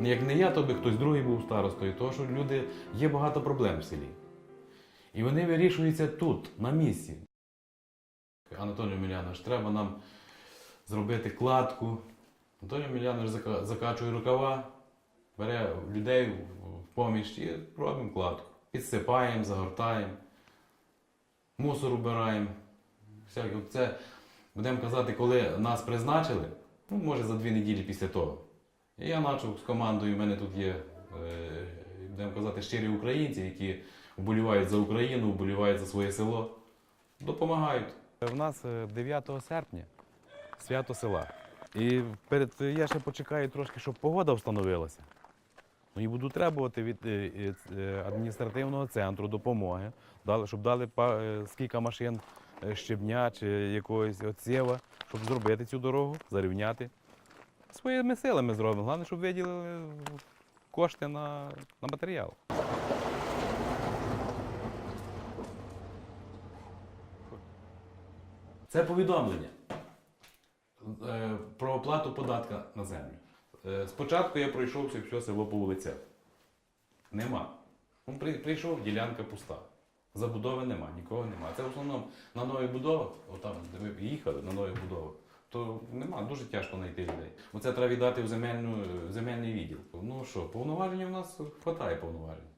Як не я, то би хтось другий був старостою, тому що люди є багато проблем в селі. І вони вирішуються тут, на місці. Анатолій Мілянович, треба нам зробити кладку. Анатолій Мілянович закачує рукава, бере людей в- поміч і робимо кладку. Підсипаємо, загортаємо, мусор убираємо. Це, будемо казати, коли нас призначили, ну, може за дві неділі після того. Я почав з командою, в мене тут є, е, будемо казати, щирі українці, які вболівають за Україну, вболівають за своє село. Допомагають. У нас е, 9 серпня свято села. І перед я ще почекаю трошки, щоб погода встановилася. Ну і буду требувати від е, е, е, адміністративного центру допомоги, щоб дали е, скільки машин е, щебня чи якогось оцєва, щоб зробити цю дорогу, зарівняти. Своїми силами зробимо. Головне, щоб виділили кошти на, на матеріал. Це повідомлення е, про оплату податка на землю. Е, Спочатку я пройшовся все село по вулицях. Нема. Ну, при- Прийшов, ділянка пуста. Забудови нема, нікого нема. Це в основному на нових будовах, отам, де ми їхали, на нових будовах, то нема, дуже тяжко знайти людей. Оце треба віддати в, земельну, в земельний відділ. Ну що, повноваження в нас вистачає повноважень.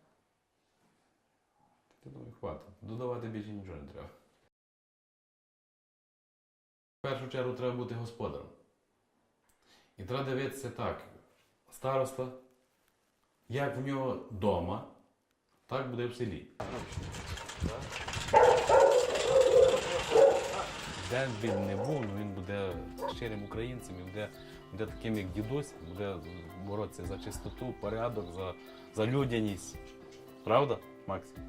Я думаю, хватить. Додавати більше нічого не треба. В першу чергу треба бути господарем. І треба дивитися так. Староста, як в нього вдома, так буде в селі. Де він не був, ну він буде щирим українцем, і буде, буде таким, як дідусь, буде боротися за чистоту, порядок, за, за людяність. Правда, Максим?